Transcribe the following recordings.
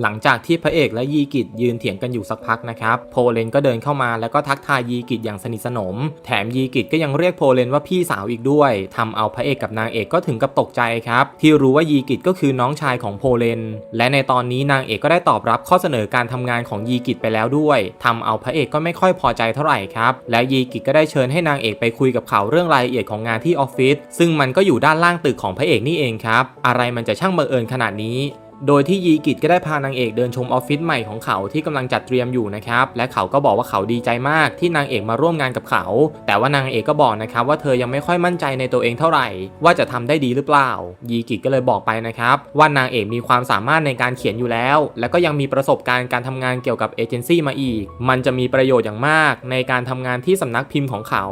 หลังจากที่พระเอกและยีกิจยืนเถียงกันอยู่สักพักนะครับ โพเลนก็เดินเข้ามาแล้วก็ทักทายยีกิจอย่างสนิทสนม แถมยีกิจก็ยังเรียกโพเลนว่าพี่สาวอีกด้วยทำเอาพระเอกกับนางเอกก็ถึงกับตกใจครับ ที่รู้ว่ายีกิจก็คือน้องชายของโพเลน และในตอนนี้นางเอกก็ได้ตอบรับข้อเสนอการทำงานของยีกิจไปแล้วด้วยทำเอาพระเอกก็ไม่ค่อยพอใจเท่าไหร่ครับ และยีกิจก็ได้เชิญให้นางเอกไปคุยกับเขาเรื่องรายละเอียดของงานที่ออฟฟิศซึ่งมันก็อยู่ด้านล่างตึกของพระเอกนี่เองครับอะไรมันจะช่างบังเอิญขนาดนี้ โดยที่ยีกิจก็ได้พานางเอกเดินชมออฟฟิศใหม่ของเขาที่กำลังจัดเตรียมอยู่นะครับ และเขาก็บอกว่าเขาดีใจมากที่นางเอกมาร่วมงานกับเขา แต่ว่านางเอกก็บอกนะครับว่าเธอยังไม่ค่อยมั่นใจในตัวเองเท่าไหร่ ว่าจะทำได้ดีหรือเปล่า ยีกิจก็เลยบอกไปนะครับ ว่านางเอกมีความสามารถในการเขียนอยู่แล้ว และก็ยังมีประสบการณ์การทำงานเกี่ยวกับเอเจนซี่มาอีก มันจะมีประโยชน์อย่างมาก ในการทำงานที่สำนักพิมพ์ของเขา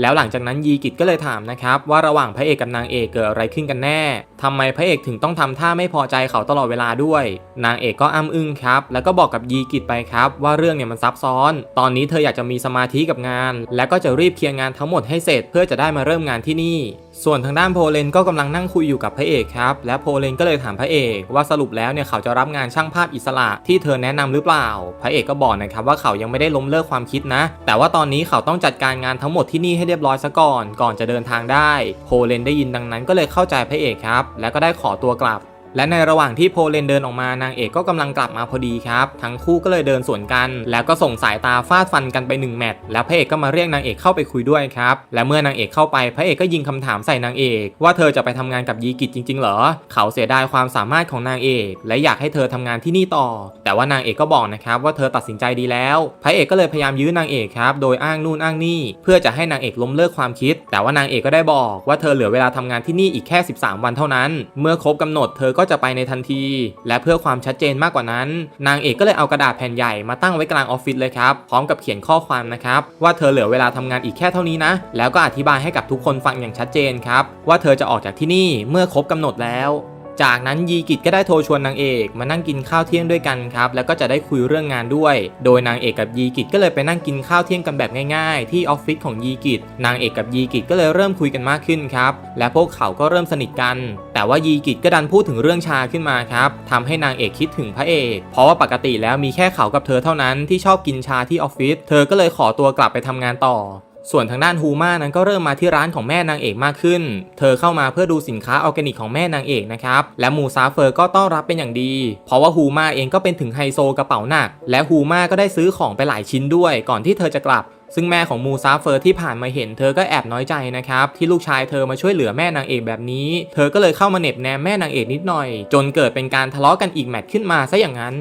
แล้วหลังจากนั้นยีกิจก็เลยถามนะครับว่าระหว่างพระเอกกับนางเอกเกิดอะไรขึ้นกันแน่ ทำไมพระเอกถึงต้องทำท่าไม่พอใจเขาตลอดเวลาด้วย นางเอกก็อ้ำอึ้งครับ แล้วก็บอกกับยีกิจไปครับ ว่าเรื่องเนี่ยมันซับซ้อน ตอนนี้เธออยากจะมีสมาธิกับงาน และก็จะรีบเคลียร์งานทั้งหมดให้เสร็จเพื่อจะได้มาเริ่มงานที่นี่ ส่วนทางด้านโพเลนก็กำลังนั่งคุยอยู่กับพระเอกครับ และโพเลนก็เลยถามพระเอกว่าสรุปแล้วเนี่ยเขาจะรับงานช่างภาพอิสระที่เธอแนะนำหรือเปล่า พระเอกก็บอกนะครับว่าเขายังไม่ได้ล้มเลิกความคิดนะ แต่ว่าตอนนี้เขาต้องจัดการงานทั้งหมดที่นี่ให้เรียบร้อยซะก่อน ก่อนจะเดินทางได้ โพเลนได้ยินดังนั้นก็เลยเข้าใจพระเอกครับและก็ได้ขอตัวกลับ และในระหว่างที่โพเลนเดินออกมานางเอกก็กำลังกลับมาพอดีครับ ทั้งคู่ก็เลยเดินสวนกัน แล้วก็ส่งสายตาฟาดฟันกันไปหนึ่งแมตช์แล้วพระเอกก็มาเรียกนางเอกเข้าไปคุยด้วยครับ และเมื่อนางเอกเข้าไปพระเอกก็ยิงคำถามใส่นางเอก ว่าเธอจะไปทำงานกับยีกิจจริง ๆ เหรอ เขาเสียดายความสามารถของนางเอก และอยากให้เธอทำงานที่นี่ต่อ แต่ว่านางเอกก็บอกนะครับว่าเธอตัดสินใจดีแล้ว พระเอกก็เลยพยายามยื้อนางเอกครับ โดยอ้างนู่นอ้างนี่ เพื่อจะให้นางเอกล้มเลิกความคิด แต่ว่านางเอกก็ได้บอกว่าเธอเหลือเวลาทำงานที่นี่อีกแค่ 13 วันเท่านั้น เมื่อครบกำหนดเธอก็จะไปในทันที และเพื่อความชัดเจนมากกว่านั้น นางเอกก็เลยเอากระดาษแผ่นใหญ่มาตั้งไว้กลางออฟฟิศเลยครับ พร้อมกับเขียนข้อความนะครับ ว่าเธอเหลือเวลาทำงานอีกแค่เท่านี้นะ แล้วก็อธิบายให้กับทุกคนฟังอย่างชัดเจนครับ ว่าเธอจะออกจากที่นี่เมื่อครบกำหนดแล้ว จากนั้นยีกิจก็ได้โทรชวนนางเอกมานั่งกินข้าวเที่ยงด้วยกันครับแล้วก็จะได้คุยเรื่องงานด้วย โดยนางเอกกับยีกิจก็เลยไปนั่งกินข้าวเที่ยงกันแบบง่ายๆ ที่ออฟฟิศของยีกิจนางเอกกับยีกิจก็เลยเริ่มคุยกันมากขึ้นครับและพวกเขาก็เริ่มสนิทกัน แต่ว่ายีกิจก็ดันพูดถึงเรื่องชาขึ้นมาครับทำให้นางเอกคิดถึงพระเอก เพราะว่าปกติแล้วมีแค่เขากับเธอเท่านั้นที่ชอบกินชาที่ออฟฟิศเธอก็เลยขอตัวกลับไปทำงานต่อ ส่วนทางด้านฮูมานั้นก็เริ่มมาที่ร้านของแม่นางเอกมากขึ้น เธอเข้ามาเพื่อดูสินค้าออร์แกนิกของแม่นางเอกนะครับ และมูซาเฟอร์ก็ต้อนรับเป็นอย่างดี เพราะว่าฮูมาเองก็เป็นถึงไฮโซกระเป๋าหนัก และฮูมาก็ได้ซื้อของไปหลายชิ้นด้วย ก่อนที่เธอจะกลับซึ่งแม่ของมูซาเฟอร์ที่ผ่านมาเห็นเธอก็แอบน้อยใจนะครับ ที่ลูกชายเธอมาช่วยเหลือแม่นางเอกแบบนี้ เธอก็เลยเข้ามาเหน็บแนมแม่นางเอกนิดหน่อย จนเกิดเป็นการทะเลาะกันอีกแมตช์ขึ้นมาซะอย่างนั้น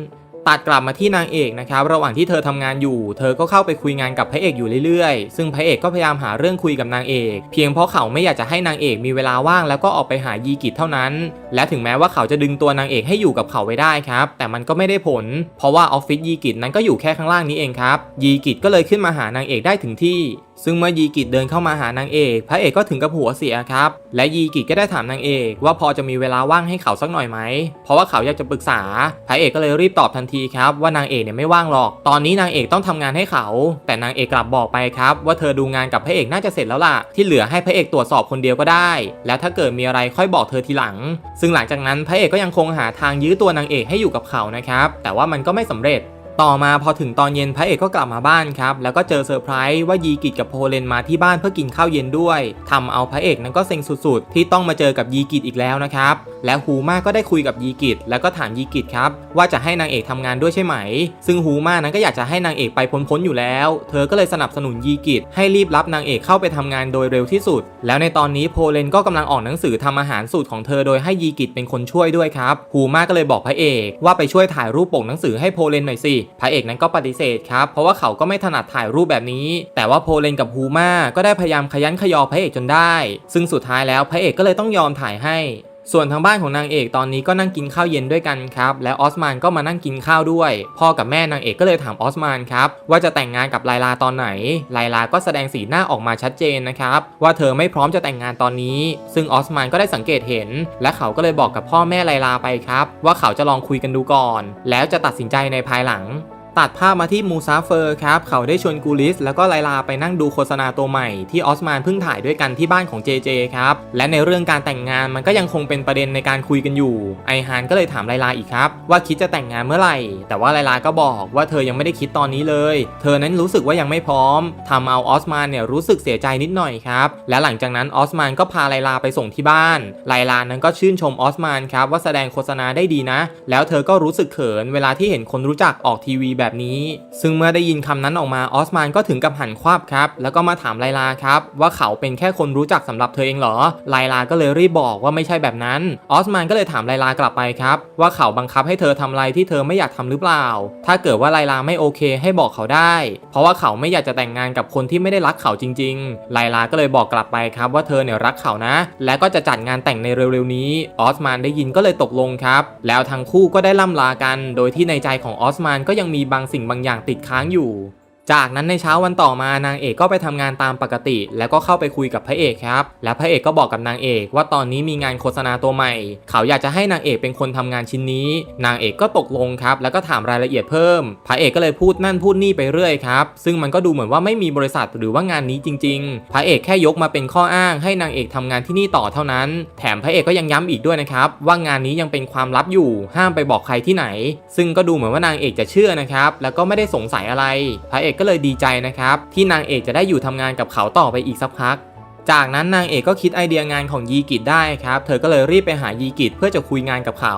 ตัดกลับมาที่นางเอกนะครับระหว่างที่เธอทำงานอยู่ เธอก็เข้าไปคุยงานกับพระเอกอยู่เรื่อยๆ ซึ่งพระเอกก็พยายามหาเรื่องคุยกับนางเอก เพียงเพราะเขาไม่อยากจะให้นางเอกมีเวลาว่างแล้วก็ออกไปหายีกิจเท่านั้น และถึงแม้ว่าเขาจะดึงตัวนางเอกให้อยู่กับเขาไว้ได้ครับ แต่มันก็ไม่ได้ผล เพราะว่าออฟฟิศยีกิจนั้นก็อยู่แค่ข้างล่างนี้เองครับยีกิจก็เลยขึ้นมาหานางเอกได้ถึงที่ ซึ่งเมื่อยีกิจเดินเข้ามาหานางเอก พระเอกก็ถึงกับหัวเสียครับ และยีกิจก็ได้ถามนางเอก ว่าพอจะมีเวลาว่างให้เขาสักหน่อยไหม เพราะว่าเขาอยากจะปรึกษา พระเอกก็เลยรีบตอบทันทีครับว่านางเอกเนี่ยไม่ว่างหรอก ตอนนี้นางเอกต้องทำงานให้เขา แต่นางเอกกลับบอกไปครับ ว่าเธอดูงานกับพระเอกน่าจะเสร็จแล้วล่ะ ที่เหลือให้พระเอกตรวจสอบคนเดียวก็ได้ แล้วถ้าเกิดมีอะไรค่อยบอกเธอทีหลัง ซึ่งหลังจากนั้นพระเอกก็ยังคงหาทางยื้อตัวนางเอกให้อยู่กับเขานะครับ แต่ว่ามันก็ไม่สำเร็จ ต่อมาพอถึงตอนเย็นพระเอกก็กลับมาบ้านครับ แล้วก็เจอเซอร์ไพรส์ว่ายีกิจกับโพเลนมาที่บ้านเพื่อกินข้าวเย็นด้วยทำเอาพระเอกนั้นก็เซ็งสุดๆ ที่ต้องมาเจอกับยีกิจอีกแล้วนะครับและฮูมาก็ได้คุยกับยีกิจแล้วก็ถามยีกิจครับว่าจะให้นางเอกทำงานด้วยใช่ไหม ซึ่งฮูมานั้นก็อยากจะให้นางเอกไปพ้นๆอยู่แล้ว เธอก็เลยสนับสนุนยีกิจให้รีบรับนางเอกเข้าไปทำงานโดยเร็วที่สุด แล้วในตอนนี้โพเลนก็กำลังออกหนังสือทำอาหารสูตรของเธอโดยให้ยีกิจเป็นคนช่วยด้วยครับฮูมาก็เลยบอกพระเอกว่าไปช่วยถ่ายรูปปกหนังสือให้โพเลนหน่อยสิพระเอกนั้นก็ปฏิเสธครับเพราะว่าเขาก็ไม่ถนัดถ่ายรูปแบบนี้ แต่ว่าโพเลนกับฮูมาก็ได้พยายามขยันขยอพระเอกจนได้ ซึ่งสุดท้ายแล้วพระเอกก็เลยต้องยอมถ่ายให้ ส่วนทางบ้านของนางเอกตอนนี้ก็นั่งกินข้าวเย็นด้วยกันครับ และออสมานก็มานั่งกินข้าวด้วย พ่อกับแม่นางเอกก็เลยถามออสมานครับว่าจะแต่งงานกับไลลาตอนไหน ไลลาก็แสดงสีหน้าออกมาชัดเจนนะครับว่าเธอไม่พร้อมจะแต่งงานตอนนี้ ซึ่งออสมานก็ได้สังเกตเห็น และเขาก็เลยบอกกับพ่อแม่ไลลาไปครับ ว่าเขาจะลองคุยกันดูก่อน แล้วจะตัดสินใจในภายหลัง ตัดภาพมาที่มูซาเฟอร์ครับ เขาได้ชวนกูลิส แล้วก็ไลลาไปนั่งดูโฆษณาตัวใหม่ ที่ออสมานเพิ่งถ่ายด้วยกันที่บ้านของเจเจครับ และในเรื่องการแต่งงานมันก็ยังคงเป็นประเด็นในการคุยกันอยู่ ไอฮานก็เลยถามไลลาอีกครับ ว่าคิดจะแต่งงานเมื่อไหร่ แต่ว่าไลลาก็บอกว่าเธอยังไม่ได้คิดตอนนี้เลย เธอนั้นรู้สึกว่ายังไม่พร้อมทำเอาออสมานเนี่ยรู้สึกเสียใจนิดหน่อยครับและหลังจากนั้นออสมานก็พาไลลาไปส่งที่บ้านไลลานั้นก็ชื่นชมออสมานครับว่าแสดงโฆษณาได้ดีนะ แล้วเธอก็รู้สึกเขินเวลาที่เห็นคนรู้จักออกทีวีแบบนี้ ซึ่งเมื่อได้ยินคำนั้นออกมาออสมานก็ถึงกับหันควับครับ แล้วก็มาถามไลลาครับ ว่าเขาเป็นแค่คนรู้จักสำหรับเธอเองเหรอ ไลลาก็เลยรีบบอกว่าไม่ใช่แบบนั้น ออสมานก็เลยถามไลลากลับไปครับว่าเขาบังคับให้เธอทำอะไรที่เธอไม่อยากทำหรือเปล่า ถ้าเกิดว่าไลลาไม่โอเคให้บอกเขาได้ เพราะว่าเขาไม่อยากจะแต่งงานกับคนที่ไม่ได้รักเขาจริง ๆ ไลลาก็เลยบอกกลับไปครับว่าเธอเนี่ยรักเขานะ และก็จะจัดงานแต่งในเร็วๆนี้ ออสมานได้ยินก็เลยตกลงครับ แล้วทั้งคู่ก็ได้ล่ำลากัน โดยที่ในใจของออสมานก็ยังมีบางสิ่งบางอย่างติดค้างอยู่ จากนั้นในเช้าวันต่อมานางเอกก็ไปทำงานตามปกติ แล้วก็เข้าไปคุยกับพระเอกครับ และพระเอกก็บอกกับนางเอกว่าตอนนี้มีงานโฆษณาตัวใหม่ เขาอยากจะให้นางเอกเป็นคนทำงานชิ้นนี้ นางเอกก็ตกลงครับ แล้วก็ถามรายละเอียดเพิ่ม พระเอกก็เลยพูดนั่นพูดนี่ไปเรื่อยครับ ซึ่งมันก็ดูเหมือนว่าไม่มีบริษัทหรือว่างานนี้จริง ๆ พระเอกแค่ยกมาเป็นข้ออ้างให้นางเอกทำงานที่นี่ต่อเท่านั้น แถมพระเอกก็ยังย้ำอีกด้วยนะครับ ว่างานนี้ยังเป็นความลับอยู่ ห้ามไปบอกใครที่ไหน ซึ่งก็ดูเหมือนว่านางเอกจะเชื่อนะครับ แล้วก็ไม่ได้สงสัยอะไร พระเอกก็เลยดีใจนะครับ ที่นางเอกจะได้อยู่ทำงานกับเขาต่อไปอีกสักพัก จากนั้นนางเอกก็คิดไอเดียงานของยีกิจได้ครับ เธอก็เลยรีบไปหายีกิจเพื่อจะคุยงานกับเขา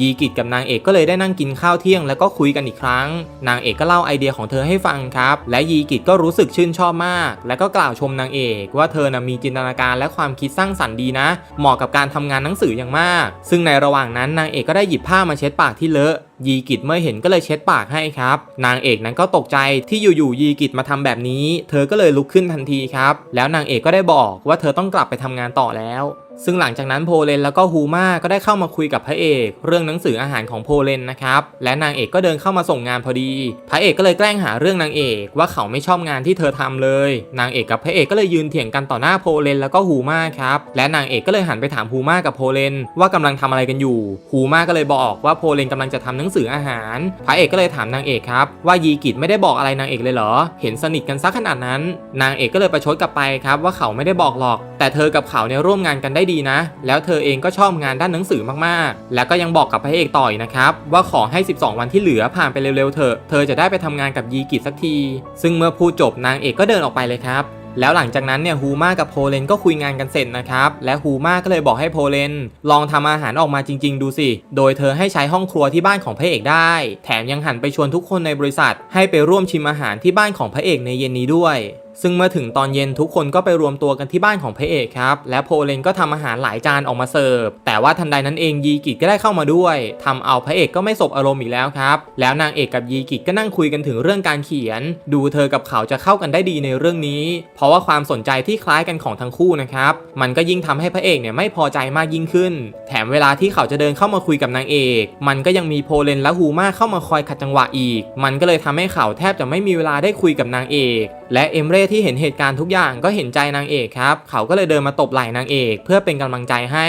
ยีกิจกับนางเอกก็เลยได้นั่งกินข้าวเที่ยง แล้วก็คุยกันอีกครั้ง นางเอกก็เล่าไอเดียของเธอให้ฟังครับ และยีกิจก็รู้สึกชื่นชอบมาก และก็กล่าวชมนางเอก ว่าเธอนะมีจินตนาการและความคิดสร้างสรรค์ดีนะ เหมาะกับการทำงานหนังสืออย่างมาก ซึ่งในระหว่างนั้นนางเอกก็ได้หยิบผ้ามาเช็ดปากที่เลอะ ยีกิจเมื่อเห็นก็เลยเช็ดปากให้ครับ นางเอกนั้นก็ตกใจที่อยู่ๆยีกิจมาทำแบบนี้ เธอก็เลยลุกขึ้นทันทีครับ แล้วนางเอกก็ได้บอกว่าเธอต้องกลับไปทำงานต่อแล้ว ซึ่งหลังจากนั้นโพเลนแล้วก็ฮูมาก็ได้เข้ามาคุยกับพระเอก เรื่องหนังสืออาหารของโพเลนนะครับและนางเอกก็เดินเข้ามาส่งงานพอดี พระเอกก็เลยแกล้งหาเรื่องนางเอกว่าเขาไม่ชอบงานที่เธอทำเลย นางเอกกับพระเอกก็เลยยืนเถียงกันต่อหน้าโพเลนแล้วก็ฮูมาครับและนางเอกก็เลยหันไปถามฮูมากับโพเลนว่ากำลังทำอะไรกันอยู่ฮูมาก็เลยบอกว่าโพเลนกำลังจะทำหนังสืออาหาร พระเอกก็เลยถามนางเอกครับว่ายีกิจไม่ได้บอกอะไรนางเอกเลยเหรอ เห็นสนิทกันซักขนาดนั้น นางเอกก็เลยประชดกลับไปครับว่าเขาไม่ได้บอกหรอก แต่เธอกับเขาเนี่ยร่วมงานกันได้ดีนะ แล้วเธอเองก็ชอบงานด้านหนังสือมากๆ แล้วก็ยังบอกกับพระเอกต่อยนะครับว่าขอให้ 12 วันที่เหลือผ่านไปเร็วๆเถอะ เธอจะได้ไปทำงานกับยีกิสักที ซึ่งเมื่อพูดจบนางเอกก็เดินออกไปเลยครับแล้วหลังจากนั้นเนี่ยฮูมากับโพเลนก็คุยงานกันเสร็จนะครับ และฮูมาก็เลยบอกให้โพเลนลองทำอาหารออกมาจริง ๆ ดูสิ โดยเธอให้ใช้ห้องครัวที่บ้านของพระเอกได้ แถมยังหันไปชวนทุกคนในบริษัท ให้ไปร่วมชิมอาหารที่บ้านของพระเอกในเย็นนี้ด้วย ซึ่งเมื่อถึงตอนเย็นทุกคนก็ไปรวมตัวกันที่บ้านของพระเอกครับ และโพเลนก็ทำอาหารหลายจานออกมาเสิร์ฟ แต่ว่าทันใดนั้นเองยีกิจก็ได้เข้ามาด้วยทำเอาพระเอกก็ไม่สบอารมณ์อีกแล้วครับ แล้วนางเอกกับยีกิจก็นั่งคุยกันถึงเรื่องการเขียน ดูเธอกับเขาจะเข้ากันได้ดีในเรื่องนี้ เพราะว่าความสนใจที่คล้ายกันของทั้งคู่นะครับ มันก็ยิ่งทำให้พระเอกเนี่ยไม่พอใจมากยิ่งขึ้น แถมเวลาที่เขาจะเดินเข้ามาคุยกับนางเอก มันก็ยังมีโพเลนและฮูมาเข้ามาคอยขัดจังหวะอีก มันก็เลยทำให้เขาแทบจะไม่มีเวลาได้คุยกับนางเอก และเอมเรที่เห็นเหตุการณ์ทุกอย่างก็เห็นใจนางเอกครับ เขาก็เลยเดินมาตบไหล่นางเอก เพื่อเป็นกำลังใจให้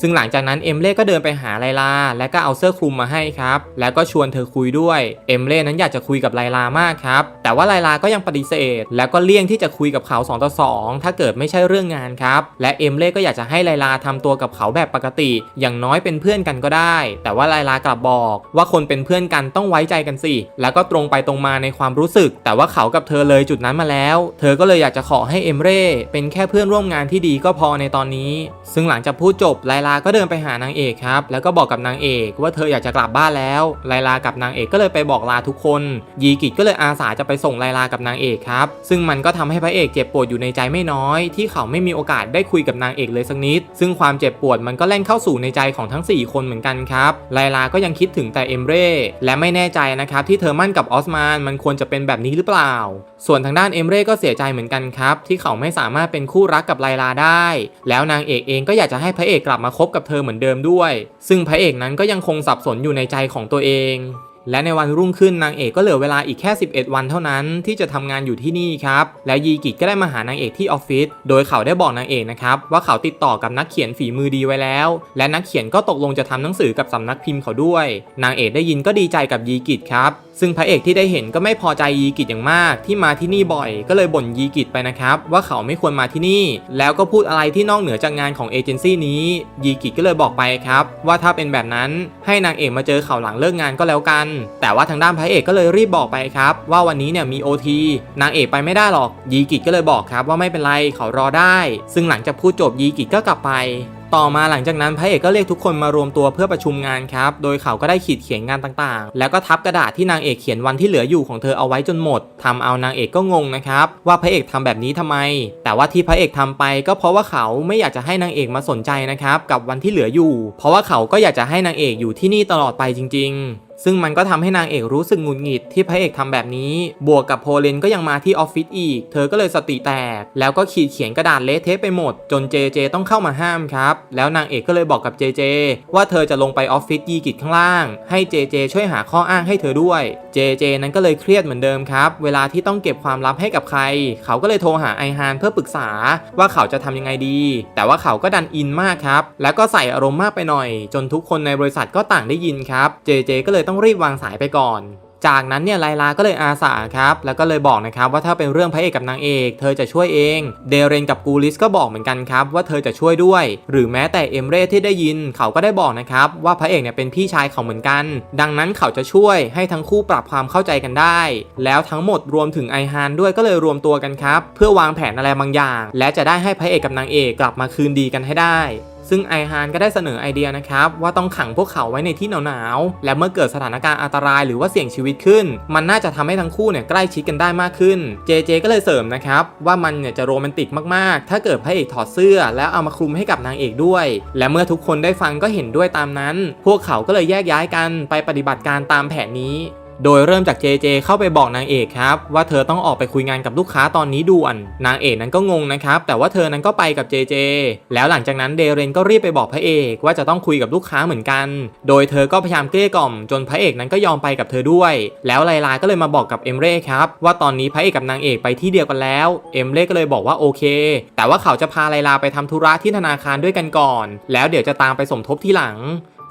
ซึ่งหลังจากนั้นเอมเล่ก็เดินไปหาไลลา และก็เอาเสื้อคลุมมาให้ครับ แล้วก็ชวนเธอคุยด้วย เอมเล่นั้นอยากจะคุยกับไลลามากครับ แต่ว่าไลลาก็ยังปฏิเสธ แล้วก็เลี่ยงที่จะคุยกับเขา2ต่อ2ถ้าเกิดไม่ใช่เรื่องงานครับ และเอมเล่ก็อยากจะให้ไลลาทำตัวกับเขาแบบปกติ อย่างน้อยเป็นเพื่อนกันก็ได้ แต่ว่าไลลากลับบอกว่าคนเป็นเพื่อนกันต้องไว้ใจกันสิ แล้วก็ตรงไปตรงมาในความรู้สึก แต่ว่าเขากับเธอเลยจุดนั้นมาแล้ว เธอก็เลยอยากจะขอให้เอมเร่เป็นแค่เพื่อนร่วมงานที่ดีก็พอในตอนนี้ ซึ่งหลังจากพูดจบไลลาก็เดินไปหานางเอกครับ แล้วก็บอกกับนางเอกว่าเธออยากจะกลับบ้านแล้ว ไลลากับนางเอกก็เลยไปบอกลาทุกคน ยีกิจก็เลยอาสาจะไปส่งไลลากับนางเอกครับ ซึ่งมันก็ทำให้พระเอกเจ็บปวดอยู่ในใจไม่น้อย ที่เขาไม่มีโอกาสได้คุยกับนางเอกเลยสักนิด ซึ่งความเจ็บปวดมันก็แล่นเข้าสู่ในใจของทั้ง 4 คนเหมือนกันครับ ไลลาก็ยังคิดถึงแต่เอมเร่ และไม่แน่ใจนะครับที่เธอมั่นกับออสมานมันควรจะเป็นแบบนี้หรือเปล่า ส่วนทางด้านเอมเร่ก็เสียใจเหมือนกันครับที่เขาไม่สามารถเป็นคู่รักกับไลลาได้ แล้วนางเอกเองก็อยากจะให้พระเอกกลับมาคบกับเธอเหมือนเดิมด้วย ซึ่งพระเอกนั้นก็ยังคงสับสนอยู่ในใจของตัวเองและในวันรุ่งขึ้นนางเอกก็เหลือเวลาอีกแค่ 11 วันเท่านั้นที่จะทำงานอยู่ที่นี่ครับ แล้วยีกิก็ได้มาหานางเอกที่ออฟฟิศโดยเขาได้บอกนางเอกนะครับว่าเขาติดต่อกับนักเขียนฝีมือดีไว้แล้ว และนักเขียนก็ตกลงจะทำหนังสือกับสำนักพิมพ์เขาด้วย นางเอกได้ยินก็ดีใจกับยีกิครับซึ่งพระเอกที่ได้เห็นก็ไม่พอใจยีกิจอย่างมาก ที่มาที่นี่บ่อย ก็เลยบ่นยีกิจไปนะครับ ว่าเขาไม่ควรมาที่นี่ แล้วก็พูดอะไรที่นอกเหนือจากงานของเอเจนซี่นี้ยีกิจก็เลยบอกไปครับว่าถ้าเป็นแบบนั้นให้นางเอกมาเจอเขาหลังเลิกงานก็แล้วกัน แต่ว่าทางด้านพระเอกก็เลยรีบบอกไปครับว่าวันนี้เนี่ยมี OT นางเอกไปไม่ได้หรอกยีกิจก็เลยบอกครับว่าไม่เป็นไรเขารอได้ ซึ่งหลังจากพูดจบยีกิจก็กลับไป ต่อมาหลังจากนั้นพระเอกก็เรียกทุกคนมารวมตัวเพื่อประชุมงานครับ โดยเขาก็ได้ขีดเขียนงานต่างๆ แล้วก็ทับกระดาษที่นางเอกเขียนวันที่เหลืออยู่ของเธอเอาไว้จนหมดทำเอานางเอกก็งงนะครับ ว่าพระเอกทำแบบนี้ทำไม แต่ว่าที่พระเอกทำไปก็เพราะว่าเขาไม่อยากจะให้นางเอกมาสนใจนะครับกับวันที่เหลืออยู่ เพราะว่าเขาก็อยากจะให้นางเอกอยู่ที่นี่ตลอดไปจริง ๆ ซึ่งมันก็ทำให้นางเอกรู้สึกหงุดหงิดที่พระเอกทำแบบนี้ บวกกับโพเลนก็ยังมาที่ออฟฟิศอีก เธอก็เลยสติแตก แล้วก็ขีดเขียนกระดาษเละเทะไปหมด จนเจเจต้องเข้ามาห้ามครับ แล้วนางเอกก็เลยบอกกับเจเจว่าเธอจะลงไปออฟฟิศยีกิจข้างล่าง ให้เจเจช่วยหาข้ออ้างให้เธอด้วยเจเจนั้นก็เลยเครียดเหมือนเดิมครับ เวลาที่ต้องเก็บความลับให้กับใคร เขาก็เลยโทรหาไอฮานเพื่อปรึกษาว่าเขาจะทำยังไงดี แต่ว่าเขาก็ดันอินมากครับ แล้วก็ใส่อารมณ์มากไปหน่อย จนทุกคนในบริษัทก็ต่างได้ยินครับ เจเจก็เลยต้องรีบวางสายไปก่อน จากนั้นเนี่ยไลลาก็เลยอาสาครับแล้วก็เลยบอกนะครับว่าถ้าเป็นเรื่องพระเอกกับนางเอก เธอจะช่วยเอง เดเรนกับกูลิสก็บอกเหมือนกันครับว่าเธอจะช่วยด้วย หรือแม้แต่เอมเรที่ได้ยินเขาก็ได้บอกนะครับว่าพระเอกเนี่ยเป็นพี่ชายเขาเหมือนกัน ดังนั้นเขาจะช่วยให้ทั้งคู่ปรับความเข้าใจกันได้ แล้วทั้งหมดรวมถึงไอฮานด้วยก็เลยรวมตัวกันครับเพื่อวางแผนอะไรบางอย่าง และจะได้ให้พระเอกกับนางเอกกลับมาคืนดีกันให้ได้ ซึ่งไอฮานก็ได้เสนอไอเดียนะครับว่าต้องขังพวกเขาไว้ในที่หนาวๆ และเมื่อเกิดสถานการณ์อันตรายหรือว่าเสี่ยงชีวิตขึ้น มันน่าจะทำให้ทั้งคู่เนี่ยใกล้ชิดกันได้มากขึ้น เจเจก็เลยเสริมนะครับว่ามันเนี่ยจะโรแมนติกมากๆ ถ้าเกิดพระเอกถอดเสื้อ แล้วเอามาคลุมให้กับนางเอกด้วย และเมื่อทุกคนได้ฟังก็เห็นด้วยตามนั้น พวกเขาก็เลยแยกย้ายกันไปปฏิบัติการตามแผนนี้ โดยเริ่มจากเจเจเข้าไปบอกนางเอกครับว่าเธอต้องออกไปคุยงานกับลูกค้าตอนนี้ด่วน นางเอกนั้นก็งงนะครับแต่ว่าเธอนั้นก็ไปกับเจเจแล้วหลังจากนั้นเดเรนก็รีบไปบอกพระเอกว่าจะต้องคุยกับลูกค้าเหมือนกัน โดยเธอก็พยายามเกลี้ยกล่อมจนพระเอกนั้นก็ยอมไปกับเธอด้วย แล้วไลลาก็เลยมาบอกกับเอมเร่ครับว่าตอนนี้พระเอกกับนางเอกไปที่เดียวกันแล้วเอมเร่ก็เลยบอกว่าโอเค แต่ว่าเขาจะพาไลลาไปทำธุระที่ธนาคารด้วยกันก่อน แล้วเดี๋ยวจะตามไปสมทบที่หลัง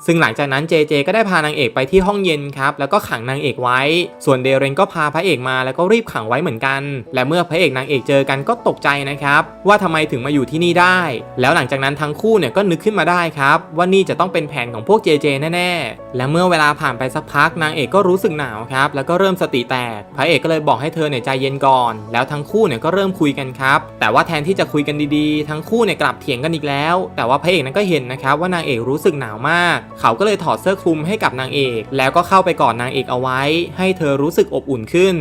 ซึ่งหลังจากนั้นเจเจก็ได้พานางเอกไปที่ห้องเย็นครับ แล้วก็ขังนางเอกไว้ ส่วนเดเรนก็พาพระเอกมาแล้วก็รีบขังไว้เหมือนกัน และเมื่อพระเอกนางเอกเจอกันก็ตกใจนะครับ ว่าทำไมถึงมาอยู่ที่นี่ได้ แล้วหลังจากนั้นทั้งคู่เนี่ยก็นึกขึ้นมาได้ครับ ว่านี่จะต้องเป็นแผนของพวกเจเจแน่ๆ และเมื่อเวลาผ่านไปสักพักนางเอกก็รู้สึกหนาวครับ แล้วก็เริ่มสติแตก พระเอกก็เลยบอกให้เธอเนี่ยใจเย็นก่อน แล้วทั้งคู่เนี่ยก็เริ่มคุยกันครับ แต่ว่าแทนที่จะคุยกันดีๆ ทั้งคู่เนี่ยกลับเถียงกันอีกแล้ว แต่ว่าพระเอกนั้นก็เห็นนะครับว่านางเอกรู้สึกหนาวมากเขาก็เลยถอดเสื้อคลุมให้กับนางเอก แล้วก็เข้าไปกอดนางเอกเอาไว้ ให้เธอรู้สึกอบอุ่นขึ้น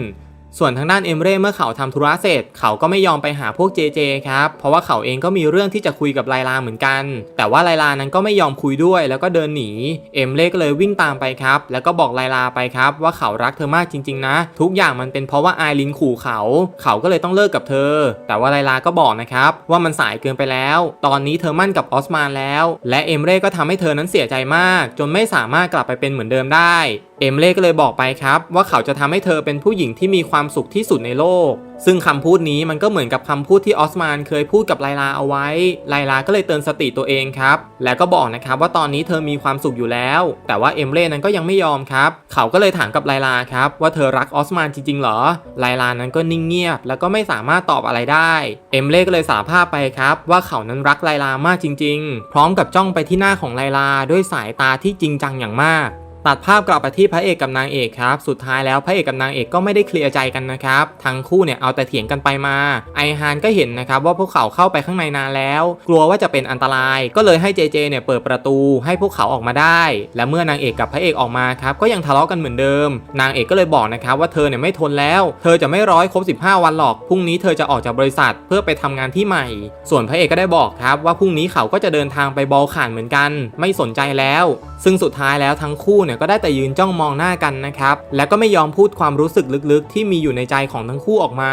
ส่วนทางด้านเอมเร่เมื่อเขาทำธุระเสร็จ เขาก็ไม่ยอมไปหาพวกเจเจครับ เพราะว่าเขาเองก็มีเรื่องที่จะคุยกับไลลาเหมือนกัน แต่ว่าไลลานั้นก็ไม่ยอมคุยด้วย แล้วก็เดินหนี เอมเร่ก็เลยวิ่งตามไปครับ แล้วก็บอกไลลาไปครับ ว่าเขารักเธอมากจริง ๆ นะ ทุกอย่างมันเป็นเพราะว่าไอรินขู่เขา เขาก็เลยต้องเลิกกับเธอ แต่ว่าไลลาก็บอกนะครับว่ามันสายเกินไปแล้ว ตอนนี้เธอมั่นกับออสมานแล้ว และเอมเร่ก็ทำให้เธอนั้นเสียใจมาก จนไม่สามารถกลับไปเป็นเหมือนเดิมได้ เอมเล่ก็เลยบอกไปครับ ว่าเขาจะทำให้เธอเป็นผู้หญิงที่มีความสุขที่สุดในโลก ซึ่งคำพูดนี้มันก็เหมือนกับคำพูดที่ออสมานเคยพูดกับไลลาเอาไว้ ไลลาก็เลยเตือนสติตัวเองครับ แล้วก็บอกนะครับว่าตอนนี้เธอมีความสุขอยู่แล้ว แต่ว่าเอมเล่นั้นก็ยังไม่ยอมครับ เขาก็เลยถามกับไลลาครับว่าเธอรักออสมานจริงๆเหรอ ไลลานั้นก็นิ่งเงียบ แล้วก็ไม่สามารถตอบอะไรได้ เอมเล่ก็เลยสารภาพไปครับ ว่าเขานั้นรักไลลามากจริง ๆ พร้อมกับจ้องไปที่หน้าของไลลาด้วยสายตาที่จริงจังอย่างมาก ตัดภาพกลับไปที่พระเอกกับนางเอกครับ สุดท้ายแล้วพระเอกกับนางเอกก็ไม่ได้เคลียร์ใจกันนะครับ ทั้งคู่เนี่ยเอาแต่เถียงกันไปมา ไอฮานก็เห็นนะครับว่าพวกเขาเข้าไปข้างในนานแล้ว กลัวว่าจะเป็นอันตราย ก็เลยให้เจเจเนี่ยเปิดประตูให้พวกเขาออกมาได้ และเมื่อนางเอกกับพระเอกออกมาครับ ก็ยังทะเลาะกันเหมือนเดิม นางเอกก็เลยบอกนะครับว่าเธอเนี่ยไม่ทนแล้ว เธอจะไม่ร้อยครบ 15 วันหรอก พรุ่งนี้เธอจะออกจากบริษัทเพื่อไปทำงานที่ใหม่ ส่วนพระเอกก็ได้บอกครับว่าพรุ่งนี้เขาก็จะเดินทางไปบอลข่านเหมือนกัน ไม่สนใจแล้ว ซึ่งสุดท้ายแล้วทั้งคู่เนี่ยก็ได้แต่ยืนจ้องมองหน้ากันนะครับ และก็ไม่ยอมพูดความรู้สึกลึกๆ ที่มีอยู่ในใจของทั้งคู่ออกมา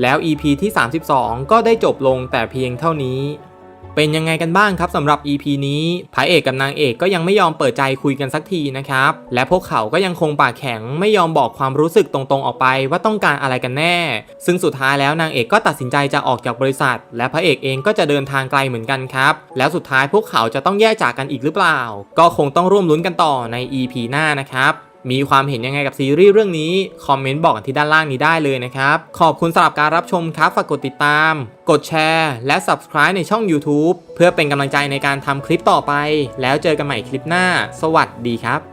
แล้ว EP ที่ 32 ก็ได้จบลงแต่เพียงเท่านี้ เป็นยังไงกันบ้างครับสำหรับ EP นี้พระเอกกับนางเอกก็ยังไม่ยอมเปิดใจคุยกันสักทีนะครับ และพวกเขาก็ยังคงปากแข็งไม่ยอมบอกความรู้สึกตรงๆออกไปว่าต้องการอะไรกันแน่ ซึ่งสุดท้ายแล้วนางเอกก็ตัดสินใจจะออกจากบริษัท และพระเอกเองก็จะเดินทางไกลเหมือนกันครับ แล้วสุดท้ายพวกเขาจะต้องแยกจากกันอีกหรือเปล่า ก็คงต้องร่วมลุ้นกันต่อใน EP หน้านะครับ มีความเห็นยังไงกับซีรีส์เรื่องนี้ คอมเมนต์บอกกันที่ด้านล่างนี้ได้เลยนะครับ ขอบคุณสำหรับการรับชมครับ ฝากกดติดตาม กดแชร์ และ Subscribe ในช่อง YouTube เพื่อเป็นกำลังใจในการทำคลิปต่อไป แล้วเจอกันใหม่คลิปหน้า สวัสดีครับ